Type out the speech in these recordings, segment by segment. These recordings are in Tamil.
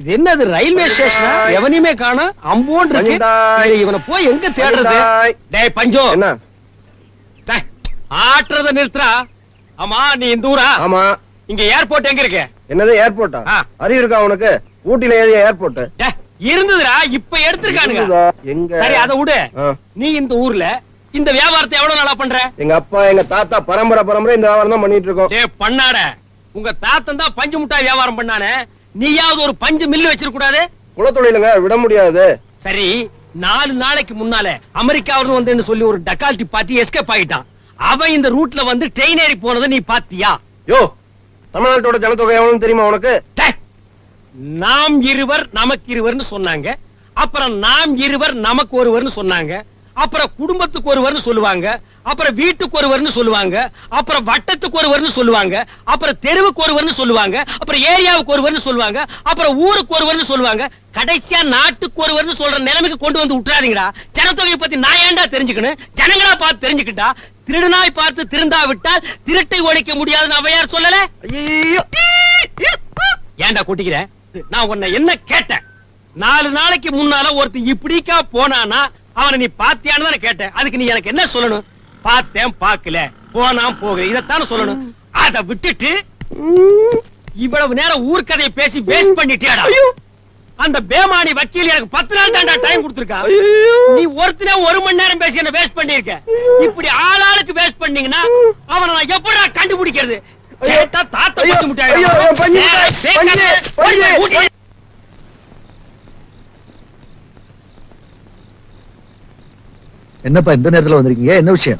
இது என்னது ரயில்வே ஸ்டேஷனா? எவனையுமே காணோம் அம்போன் இருக்கு. இவனை போய் எங்க தேடுறது. டேய் பஞ்சோ. என்ன? ஆட்டுறத நிறுத்துறா. ஆமா நீ இந்த ஊரா? ஆமா. இங்க ஏர்போர்ட் எங்க இருக்கு? என்னது ஏர்போர்ட்டா. அறிவு இருக்கா உனக்கு? ஊட்டில ஏது ஏர்போர்ட் இருந்ததுடா இப்ப எடுத்திருக்கானுங்க. எங்க? சரி அத விடு. நீ இந்த ஊர்ல இந்த வியாபாரத்தை எவ்வளவு நாளா பண்ற? எங்க அப்பா எங்க தாத்தா பரம்பரை பரம்பரை இந்த வியாபாரம் தான் பண்ணிட்டு இருக்கோம். பண்ணாட உங்க தாத்தன் தான் பஞ்சு முட்டாய் வியாபாரம் பண்ணானே. நீயாவது ஒரு பஞ்சு மில்லு வச்சிருக்க கூடாது குலத்தொழிலுங்க விட முடியாது. சரி நாலு நாளைக்கு முன்னால அமெரிக்காவிலிருந்து வந்து சொல்லி ஒரு டக்கால்டி பார்ட்டி எஸ்கேப் ஆயிட்டான். அவன் இந்த ரூட்ல வந்து ட்ரெயின் ஏறி போனதை நீ பாத்தியா யோ தமிழ்நாட்டோட ஜனத்தொகை எவ்வளவு தெரியுமா உனக்கு? நாம் இருவர் நமக்கு இருவர்னு சொன்னாங்க. அப்புறம் நாம் இருவர் நமக்கு ஒருவர்னு சொன்னாங்க. அப்புறம் குடும்பத்துக்கு ஒருவர்னு சொல்லுவாங்க அப்புறம் வீட்டுக்கு ஒருவர்னு சொல்லுவாங்க அப்புறம் வட்டத்துக்கு ஒருவர்னு சொல்லுவாங்க அப்புறம் தெருவுக்கு ஒருவர்னு சொல்லுவாங்க அப்புறம் ஏரியாவுக்கு ஒருவர்னு சொல்லுவாங்க அப்புறம் ஊருக்கு ஒருவர்னு சொல்லுவாங்க. கடைசியா நாட்டுக்கு ஒருவர்னு சொல்ற நிலைமைக்கு கொண்டு வந்து விட்டுறாதீங்கடா. ஜனத்தொகையை பத்தி நான் ஏன்டா தெரிஞ்சுக்கணும்? ஜனங்களா பார்த்து தெரிஞ்சுக்கிட்டா? திருடனாய் பார்த்து திருந்தா விட்டால் திருட்டை ஒழிக்க முடியாதுன்னு அவையார் சொல்லல? ஏன்டா கொட்டிக்கிற? நான் உன்னை என்ன கேட்டேன்? நாலு நாளைக்கு முன்னால ஒருத்தன் இப்படிக்கா போனானா? அவனை நீ பாத்தியான்னு தானே கேட்டேன். அதுக்கு நீ எனக்கு என்ன சொல்லணும்? பார்த்தேன் பார்க்கல. போனான் போகல. இதைத்தானே சொல்லணும். அத விட்டுட்டு இவ்வளவு நேரம் ஊர்க்கதையை பேசி வேஸ்ட் பண்ணிட்டியாடா? அந்த பேமானி வக்கீல் எனக்கு பத்து நாள் தாண்டா டைம் கொடுத்திருக்கா. நீ ஒருத்தனே ஒரு மணி நேரம் பேசி என்ன வேஸ்ட் பண்ணிருக்க இப்படி ஆளாளுக்கு வேஸ்ட் பண்ணீங்கன்னா அவனை நான் எப்படா கண்டுபிடிக்கிறது? தாத்தா ஐயோ, பத்து முட்டாய் ஐயோ, ஐயோ, பஞ்சு முட்டாய், ஏய், பஞ்சு, பேக்காத, பஞ்சு. ஊட்டி. என்னப்பா இந்த நேரத்துல வந்திருக்கீங்க? என்ன விஷயம்?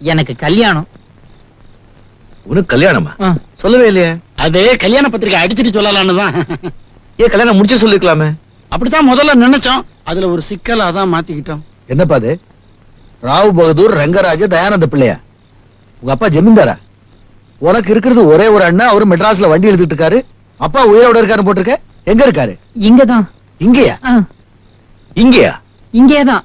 எனக்கு கல்யாணம். உனக்கு கல்யாணமா. சொல்லவே இல்லையே. அது கல்யாண பத்திரிக்கை அடிச்சிட்டு சொல்லலாம்னு தான். ஏன் கல்யாணம் முடிச்சு சொல்லிருக்கலாமே? அப்படித்தான் முதல்ல நினைச்சோம். அதுல ஒரு சிக்கல் அதான் மாத்திக்கிட்டோம். என்னப்பா அது? ராவ் பகதூர் ரங்கராஜ தயானந்த பிள்ளையா? உங்க அப்பா ஜமீன்தாரா? உனக்கு இருக்கிறது ஒரே ஒரு அண்ணன் அவரு மெட்ராஸ்ல வண்டி எழுதிட்டு இருக்காரு. அப்பா உயிரோட இருக்காரு போட்டிருக்க? எங்க இருக்காரு? இங்கதான். இங்கயா? இங்கயா? இங்கேதான்.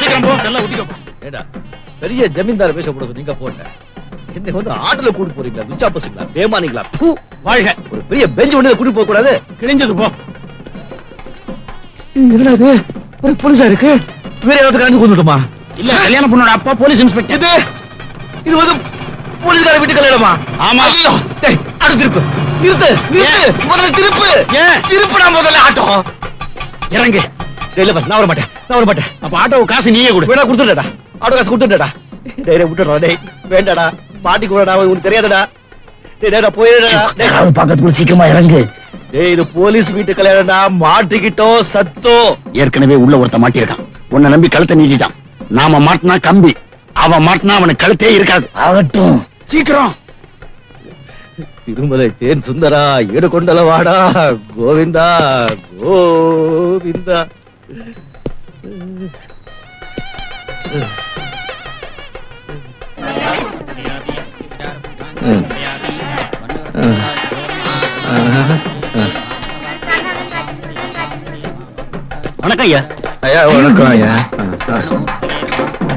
சீக்கிரம் போ எல்லாம் ஊட்டிக்கோ ஏடா பெரிய ஜமீன்தார் வேஷம் போடுறது நீங்க போடல என்ன வந்து ஆட்டுல கூட்டு போறீங்களா விச்சா பசுங்களா பேமானிங்களா? பூ வாழ்க. ஒரு பெரிய பெஞ்ச் வண்டியில கூட்டு போக கூடாது. கிழிஞ்சது போ. என்னடா இது? ஒரு போலீஸா இருக்கு? வேற ஏதாவது காண்டி கொண்டுட்டுமா? இல்ல கல்யாண பொண்ணோட அப்பா போலீஸ் இன்ஸ்பெக்டர். இது இது வந்து போலீஸ்கார வீட்டு கல்யாணமா ஆமா. ஐயோ டேய் அடு திருப்பு. நிறுத்து நிறுத்து. முதல்ல திருப்பு. ஏன்? திருப்புடா முதல்ல ஆட்டோ. இறங்கு. இல்ல பாஸ், நான் வர மாட்டேன் நான் வர மாட்டேன் அப்ப ஆட்டோ காசு நீயே கொடு. வேணா கொடுத்துடா ஆட்டோ காசு கொடுத்துடா டேய் விட்டுடா டேய். வேண்டாடா. மாட்டி கூடடா உனக்கு தெரியாதடா. டேய் டேய் நான் போயிடுடா. டேய் பக்கத்துக்குள்ள சீக்கிரமா இறங்கு. டேய் இது போலீஸ் வீட்டு கல்யாணம்டா. மாட்டிக்கிட்டோ சத்தோ. ஏற்கனவே உள்ள ஒருத்த மாட்டியிருக்கான். உன்னை நம்பி கழுத்தை நீட்டிட்டான். நாம மாட்டினா கம்பி. அவன் மாட்டினா அவனுக்கு கழுத்தே இருக்காது. ஆகட்டும். சீக்கிரம். திருமலை தேன் சுந்தரா ஈடு கொண்டல வாடா கோவிந்தா கோவிந்தா. வணக்கம் ஐயா ஐயா வணக்கம் ஐயா.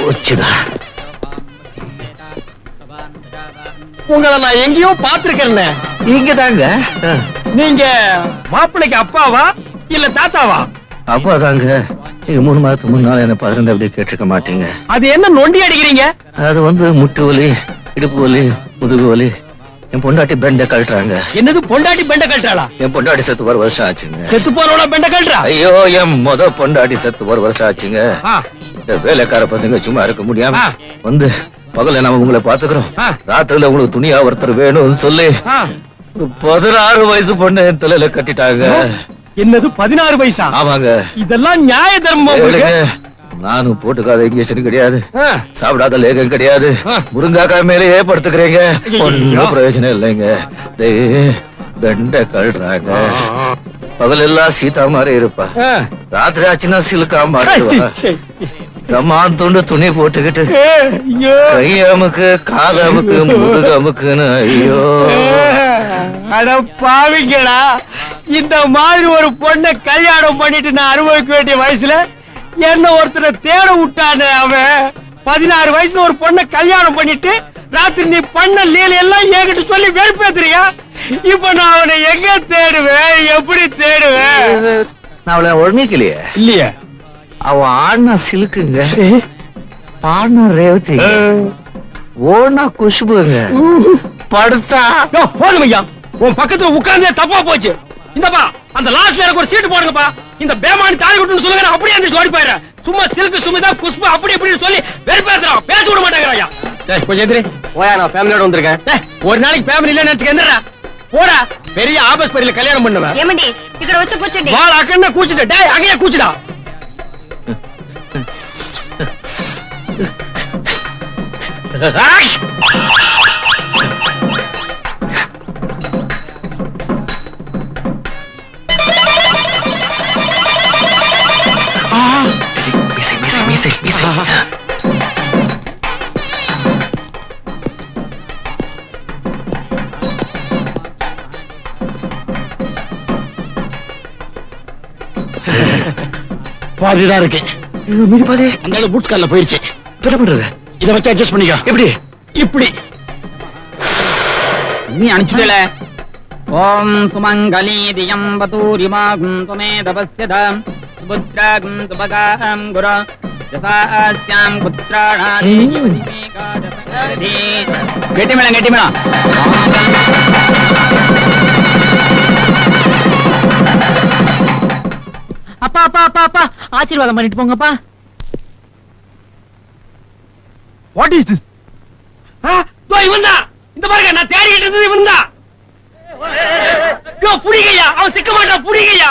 போச்சுடா. உங்களை நான் எங்கேயோ பாத்திருக்கேன் இங்க தாங்க நீங்க மாப்பிள்ளைக்கு அப்பாவா இல்ல தாத்தாவா? அப்பா தாங்க நீங்க மூணு மாதத்துக்கு முன்னால என்ன பதினெண்டு அப்படியே கேட்டிருக்க மாட்டீங்க. அது என்ன நொண்டி அடிக்கிறீங்க? அது வந்து முட்டு வலி இடுப்பு வலி முதுகு வலி. என் பொண்டாட்டி பெண்டை கழட்டுறாங்க. என்னது பொண்டாட்டி பெண்ட கழட்டாளா என் பொண்டாட்டி செத்து ஒரு வருஷம் ஆச்சுங்க. செத்து போறவள பெண்ட கழட்டா ஐயோ என் முத பொண்டாட்டி செத்து ஒரு வருஷம் ஆச்சுங்க. வேலைக்கார பசங்க சும்மா இருக்க முடியாம. வந்து பகல்ல நாம உங்களை பாத்துக்கிறோம். ராத்திரில உங்களுக்கு துணியா ஒருத்தர் வேணும்னு சொல்லி பதினாறு வயசு பொண்ணு என் தலையில கட்டிட்டாங்க. என்னது பதினாறு வயசா? ஆமாங்க. இதெல்லாம் நியாய தர்மம் நானும் போட்டுக்காத இன்ஜெக்ஷன் கிடையாது. சாப்பிடாத லேகம் கிடையாது. ஆ. முருங்காக்காய் மேலேயே படுத்துக்கிறீங்க. ஒன்னும் பிரயோஜனம் இல்லைங்க. பெண்டை கழுறாங்க பகல் எல்லாம் சீதா மாதிரி இருப்பா. ராத்திரி ஆச்சுன்னா சிலுக்கா தம்மான் துண்டு துணி போட்டுக்கிட்டு. கை அமுக்கு கால் அமுக்கு முதுகு அமுக்குன்னு ஐயோ. அட பாவிங்களா இந்த மாதிரி ஒரு பொண்ணை கல்யாணம் பண்ணிட்டு நான் அனுபவிக்க வேண்டிய வயசுல என்ன ஒருத்தனை தேட விட்டானே அவன்? பதினாறு வயசுல ஒரு பொண்ணை கல்யாணம் பண்ணிட்டு ராத்திரி நீ பண்ண லீல எல்லாம் என்கிட்ட சொல்லி வெறுப்பேத்துறியா? இப்ப நான் அவனை எங்க தேடுவேன்? எப்படி தேடுவேன்? நான் அவளை ஒழுங்கிக்கலையே. இல்லையே. அவன் ஆடினா சிலுக்குங்க பாடினா ரேவதி ஓனா குஷ்புங்க படுத்தா. போதும் ஐயா. உன் பக்கத்துல உட்கார்ந்தே தப்பா போச்சு. இந்தப்பா அந்த லாஸ்ட்ல எனக்கு ஒரு சீட்டு போடுங்கப்பா. இந்த பேமானி தாலி கட்டுன்னு சொல்லுங்க அப்படியே அந்த ஓடி போயிடுறேன். சும்மா சில்கு சுமிதா குஷ்பு அப்படி இப்படின்னு சொல்லி வெறுப்பேத்துறான் பேச விட மாட்டேங்கிறான் ஐயா டேய், கொஞ்சம் எதிரி போயா நான் ஃபேமிலியோட வந்திருக்கேன். டேய், ஒரு நாளைக்கு ஃபேமிலி இல்ல நினைச்சுக்க போடா பெரிய ஆபஸ் பெரிய கல்யாணம் பண்ணுவேன் ఏమండి ఇక్కడ వచ్చి కూర్చోండి வாழ அக்கன்னா கூச்சிட்டு டேய் அங்கேயே கூச்சுடா ஆஷ்! பாதிதான் இருக்கு. மீதி பாதி. அந்த பூட்ஸ் கார்ல போயிருச்சு. என்ன பண்றது? இத வச்சு அட்ஜஸ்ட் பண்ணிக்கோ. எப்படி? இப்படி. நீ அனுப்பிச்சுடல ஓம் சுமங்கலி தியம் வதூரிமாகும் துமே தபஸ்யதாம். சுபுத்ராகும் சுபகாம் குரு. யசாஸ்யாம் புத்ராணாதி. கெட்டி மேளம் அப்பா அப்பா அப்பா அப்பா. ஆசீர்வாதம் பண்ணிட்டு போங்கப்பா. வாட் இஸ் திஸ் இவன் தான் இந்த பாருங்க நான் தேடிக்கிட்டு இருந்தது இவன் தான் யோ புடிங்கய்யா அவன் சிக்க மாட்டான் புடிங்கய்யா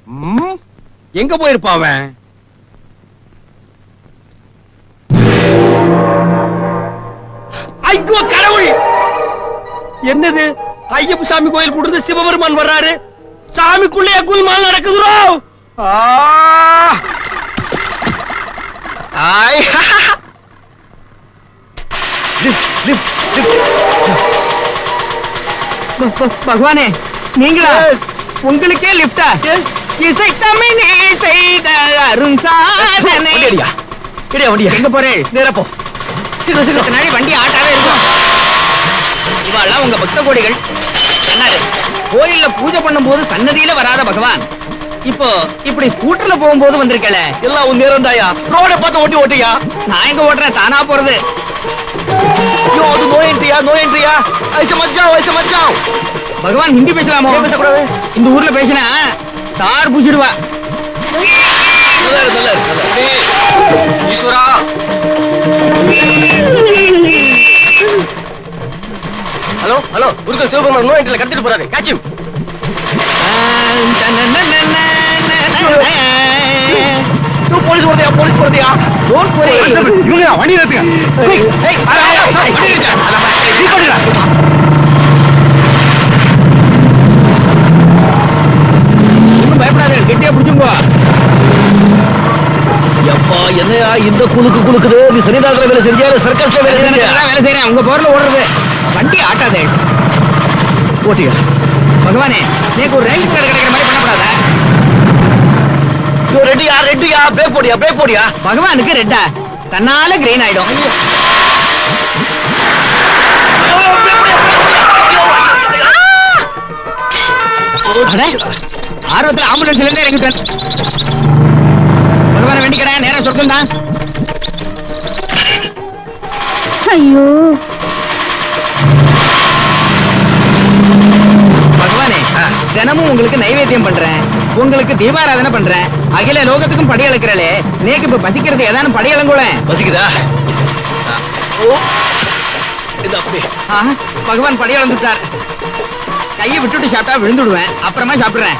ம், எங்க போயிருப்பான் அவன்? ஐயோ கடவுள்! என்னது? ஐயப்ப சாமி கோயில் கூட இருந்து சிவபெருமான் வர்றாரு. சாமிக்குள்ளே குல்மால் நடக்குதுரோ? பகவானே நீங்களா? உங்களுக்கே லிப்டா? இசை தமிழே செய்த அருண் சாதனை எங்க போறேன் நேரப்போ சிறு சிறு பின்னாடி வண்டி ஆட்டாவே இருக்கும். இவாள்லாம் உங்க பக்த கோடிகள். என்னது? கோயில்ல பூஜை பண்ணும்போது சன்னதியில வராத பகவான். இப்போ இப்படி ஸ்கூட்டர்ல போகும்போது வந்திருக்கல எல்லாம் உன் நேரம் தாயா. ரோட பார்த்து ஓட்டி ஓட்டியா நான் எங்க ஓட்டுறேன்? தானா போறது. ஐயோ அது நோ என்ட்ரியா நோ என்ட்ரியா ஐச ஐச பகவான் ஹிந்தி பேசலாமோ? பேசக்கூடாது? இந்த ஊர்ல பேசினா தார் இருக்கு. ஈஸ்வரா ஹலோ ஹலோ குருக்கள் சிவபெருமான் நோ என்ட்ரில கடத்திட்டு போறாரு காட்சியும் போலீஸ் போறதையா போலீஸ் போறதையா டோன்ட் போறே இவங்க வண்டி நிறுத்துங்க பயப்படாத கெட்டியா பிடிச்சுங்க எப்பா என்னையா இந்த குலுக்கு குலுக்குது நீ சரிதாசில வேலை செஞ்சியா சர்க்கஸ்ல வேலை செஞ்சியா வேலை செய்யறேன் உங்க போர்ல ஓடுறது வண்டி ஆட்டாதே ஓட்டியா பகவானே நீக்கு ஒரு ரயில் கார்டு கிடைக்கிற மாதிரி பண்ணக்கூடாதா ரெட்டியா ரெட்டியா பிரேக் போடியா பிரேக் போடியா பகவானுக்கு ரெட்டா தன்னால கிரீன் ஆயிடும் அட, ஆர்வத்துல ஆம்புலன்ஸ்ல இருந்து இறங்கிட்டேன் பகவான வேண்டிக்கிறேன் நேரம் சொர்க்கம் தான் ஐயோ. பகவானே தினமும் உங்களுக்கு நைவேத்தியம் பண்றேன். உங்களுக்கு தீபாராதனை பண்றேன். அகில லோகத்துக்கும் படி அளக்கிறளே. நேக்கு இப்ப பசிக்கிறது ஏதானும் படி அளங்கோளேன் பசிக்குதா? பகவான் படி அளந்துட்டார். கையை விட்டுட்டு சாப்பிட்டா விழுந்துடுவேன். அப்புறமா சாப்பிடுறேன்.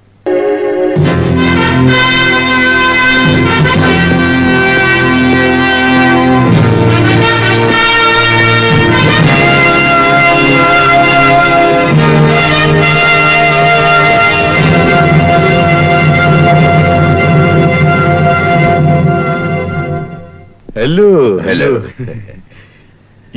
ஹலோ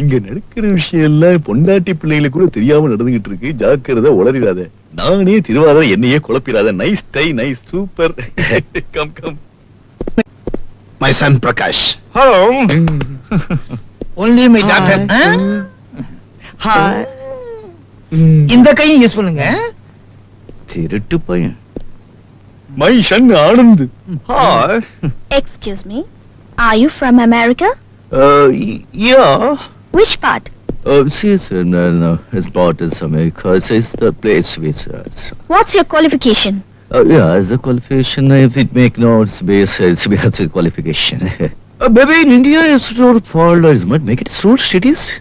இங்க நடக்கிற விஷயம் எல்லாம் பொண்டாட்டி பிள்ளைகளுக்கு கூட தெரியாம நடந்துகிட்டு இருக்கு. ஜாக்கிரதை உளறிடாத. நானே திருவாதிரை என்னையே குழப்பிடாத. Nice tie nice super come come my son Prakash hello only my doctor இந்த கையும் யூஸ் பண்ணுங்க. திருட்டு பையன். My son Anand. Hi Excuse me. Are you America? Yeah Which part? Uh, she's in, uh, no, his part is America. It's the place which, uh, What's your qualification? uh, yeah, as a qualification, if it make notes base, it's a qualification. uh, maybe in India, it's not followers, but make it so cities.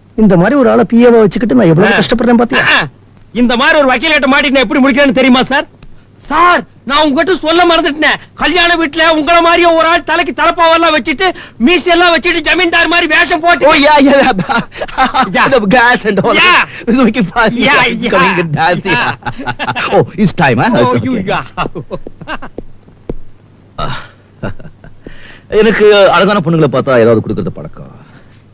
இந்த மாதிரி ஒரு ஆளை பிஏவா வச்சுக்கிட்டு நான் எவ்வளவு. கஷ்டப்படுறேன் பாத்தியா? இந்த மாதிரி ஒரு வக்கீல் கிட்ட மாட்டி நான் எப்படி முடிக்கிறேன்னு தெரியுமா சார்? சார் நான் உங்ககிட்ட சொல்ல மறந்துட்டேன். கல்யாண வீட்டுல உங்கள மாதிரியே ஒரு ஆள் தலைக்கு தலப்பாவெல்லாம் வச்சுட்டு மீசி எல்லாம் வச்சுட்டு ஜமீன்தார் மாதிரி வேஷம் போட்டு huh? Oh, It's you- okay. yeah. எனக்கு அழகான பொண்ணுங்களை பார்த்தா ஏதாவது கொடுக்கறது பழக்கம்.